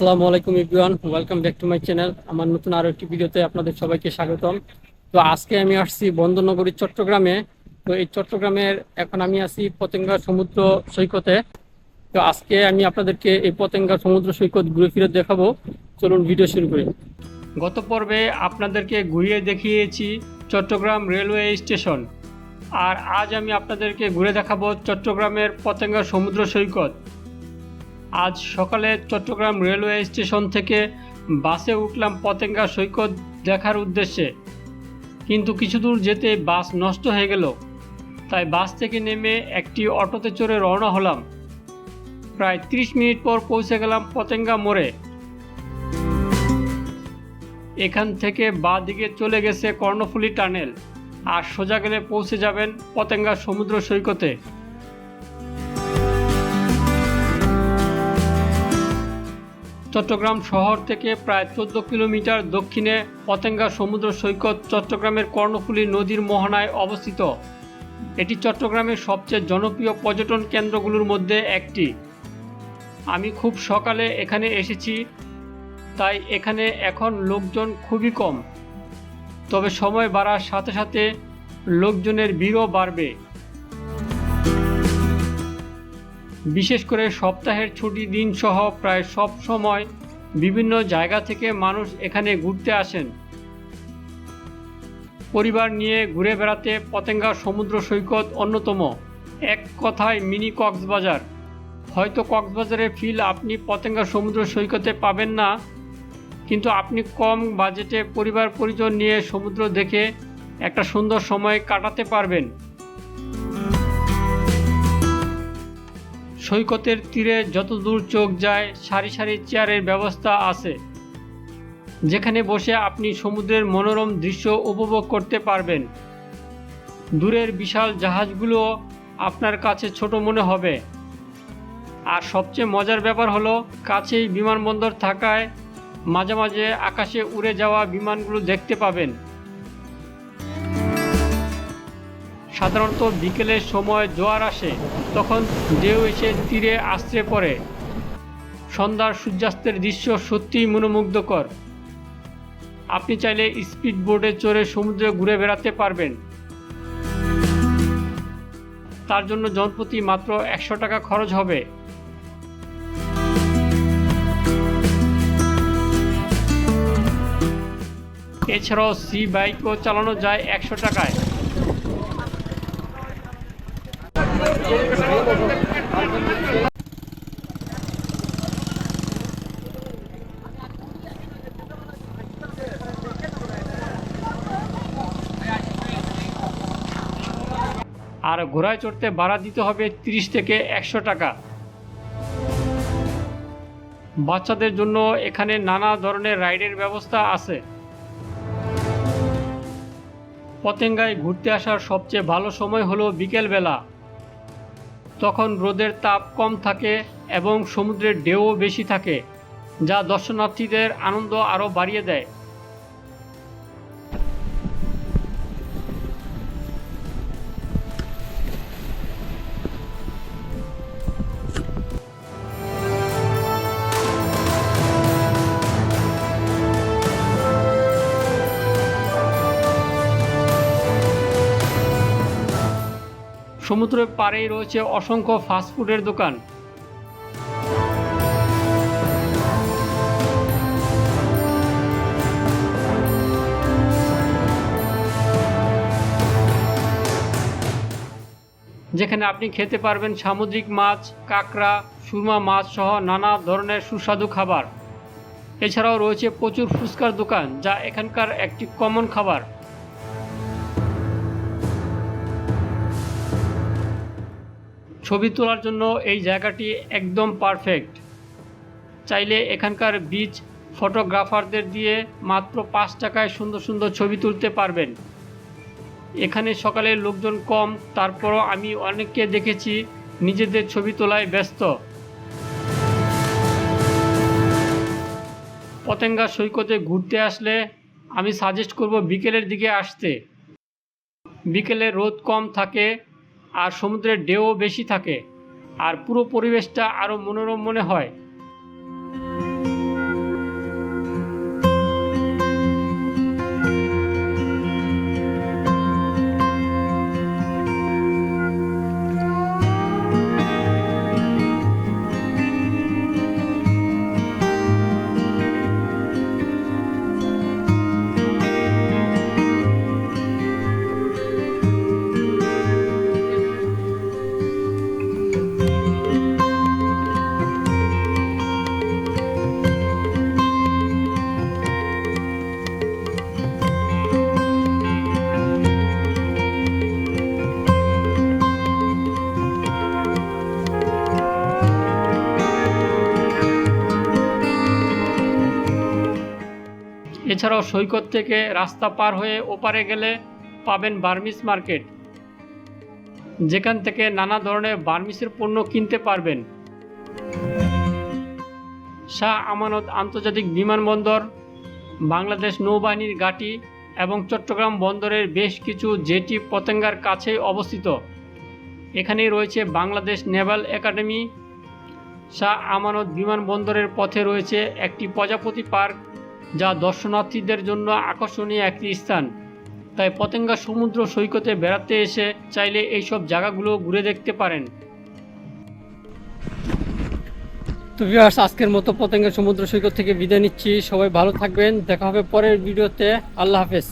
আসসালামু আলাইকুম Ibran welcome back to my channel আমার নতুন আরও একটি ভিডিওতে আপনাদের সবাইকে স্বাগতম। তো আজকে আমি আসছি বন্দরনগরী চট্টগ্রামে। তো এই চট্টগ্রামের এখন আমি আছি পতেঙ্গা সমুদ্র সৈকতে। তো আজকে আমি আপনাদেরকে এই পতেঙ্গা সমুদ্র সৈকত ঘুরে ফিরে দেখাবো। চলুন ভিডিও শুরু করি। গত পর্বে আপনাদেরকে ঘুরিয়ে দেখিয়েছি চট্টগ্রাম রেলওয়ে স্টেশন। আর আজ আমি আপনাদেরকে ঘুরে দেখাবো চট্টগ্রামের পতেঙ্গা সমুদ্র সৈকত। আজ সকালে চট্টগ্রাম রেলওয়ে স্টেশন থেকে বাসে উঠলাম পতেঙ্গা সৈকত দেখার উদ্দেশ্যে। কিন্তু কিছু দূর যেতে বাস নষ্ট হয়ে গেল। তাই বাস থেকে নেমে একটি অটোতে চড়ে রওনা হলাম। প্রায় 30 মিনিট পর পৌঁছে গেলাম পতেঙ্গা মোড়ে। এখান থেকে বাঁ দিকে চলে গেছে কর্ণফুলী টানেল। আর সোজা গেলে পৌঁছে যাবেন পতেঙ্গা সমুদ্র সৈকতে। চট্টগ্রাম শহর থেকে প্রায় চোদ্দ কিলোমিটার দক্ষিণে পতেঙ্গা সমুদ্র সৈকত চট্টগ্রামের কর্ণফুলী নদীর মোহনায় অবস্থিত। এটি চট্টগ্রামের সবচেয়ে জনপ্রিয় পর্যটন কেন্দ্রগুলোর মধ্যে একটি। আমি খুব সকালে এখানে এসেছি, তাই এখানে এখন লোকজন খুবই কম। তবে সময় বাড়ার সাথে সাথে লোকজনের ভিড়ও বাড়বে। বিশেষ করে সপ্তাহের ছুটি দিন সহ প্রায় সব সময় বিভিন্ন জায়গা থেকে মানুষ এখানে ঘুরতে আসেন। পরিবার নিয়ে ঘুরে বেড়াতে পতেঙ্গা সমুদ্র সৈকত অন্যতম। এক কথায় মিনি কক্সবাজার। হয়তো কক্সবাজারের ফিল আপনি পতেঙ্গা সমুদ্র সৈকতে পাবেন না, কিন্তু আপনি কম বাজেটে পরিবার পরিজন নিয়ে সমুদ্র দেখে একটা সুন্দর সময় কাটাতে পারবেন। সৈকতের তীরে যত দূর চোখ যায়, সারি সারি চেয়ারের ব্যবস্থা আছে, যেখানে বসে আপনি সমুদ্রের মনোরম দৃশ্য উপভোগ করতে পারবেন। দূরের বিশাল জাহাজগুলো আপনার কাছে ছোট মনে হবে। আর সবচেয়ে মজার ব্যাপার হলো, কাছেই বিমানবন্দর থাকায় মাঝে মাঝে আকাশে উড়ে যাওয়া বিমানগুলো দেখতে পাবেন। সাধারণত বিকেলের সময় জোয়ার আসে, তখন ঢেউ এসে তীরে আশ্রে পড়ে। সন্ধ্যার সূর্যাস্তের দৃশ্য সত্যিই মনোমুগ্ধকর। আপনি চাইলে স্পিড বোটে চড়ে সমুদ্রে ঘুরে বেড়াতে পারবেন। তার জন্য জনপ্রতি মাত্র একশো টাকা খরচ হবে। এছাড়াও সি বাইকও চালানো যায় একশো টাকায়। আর ঘোড়ায় চড়তে ভাড়া দিতে হবে তিরিশ থেকে একশো টাকা। বাচ্চাদের জন্য এখানে নানা ধরনের রাইডের ব্যবস্থা আছে। পতেঙ্গায় ঘুরতে আসার সবচেয়ে ভালো সময় হলো বিকেলবেলা। তখন রোদের তাপ কম থাকে এবং সমুদ্রের ঢেউও বেশি থাকে, যা দর্শনার্থীদের আনন্দ আরও বাড়িয়ে দেয়। সমুদ্রের পাড়েই রয়েছে অসংখ্য ফাস্টফুডের দোকান। যেখানে আপনি খেতে পারবেন সামুদ্রিক মাছ, কাঁকড়া, সুরমা মাছ সহ নানা ধরনের সুস্বাদু খাবার। এছাড়াও রয়েছে প্রচুর ফুচকার দোকান, যা এখানকার একটি কমন খাবার। ছবি তোলার জন্য এই জায়গাটি একদম পারফেক্ট চাইলে এখানকার বিচ ফটোগ্রাফারদের দিয়ে মাত্র পাঁচ টাকায় সুন্দর সুন্দর ছবি তুলতে পারবেন। এখানে সকালে লোকজন কম, তারপরও আমি অনেককে দেখেছি নিজেদের ছবি তোলায় ব্যস্ত। পতেঙ্গা সৈকতে ঘুরতে আসলে আমি সাজেস্ট করব বিকেলের দিকে আসতে। বিকেলে রোদ কম থাকে আর সমুদ্রের ঢেউও বেশি থাকে আর পুরো পরিবেশটা আরও মনোরম মনে হয়। এছাড়াও সৈকত থেকে রাস্তা পার হয়ে ওপারে গেলে পাবেন বার্মিস মার্কেট। যেখান থেকে নানা ধরনের বার্মিসের পণ্য কিনতে পারবেন। শাহ আমানত আন্তর্জাতিক বিমানবন্দর, বাংলাদেশ নৌবাহিনীর ঘাঁটি এবং চট্টগ্রাম বন্দরের বেশ কিছু জেটি পতেঙ্গার কাছেই অবস্থিত। এখানেই রয়েছে বাংলাদেশ নেভাল একাডেমি। শাহ আমানত বিমানবন্দরের পথে রয়েছে একটি প্রজাপতি পার্ক। যা দর্শনার্থীদের জন্য আকর্ষণীয় একটি স্থান। তাই পতেঙ্গা সমুদ্র সৈকতে বেড়াতে এসে চাইলে এইসব জায়গাগুলো ঘুরে দেখতে পারেন। তো ভিউয়ার্স আজকের মতো পতেঙ্গা সমুদ্র সৈকত থেকে বিদায় নিচ্ছি। সবাই ভালো থাকবেন। দেখা হবে পরের ভিডিওতে। আল্লাহ হাফেজ।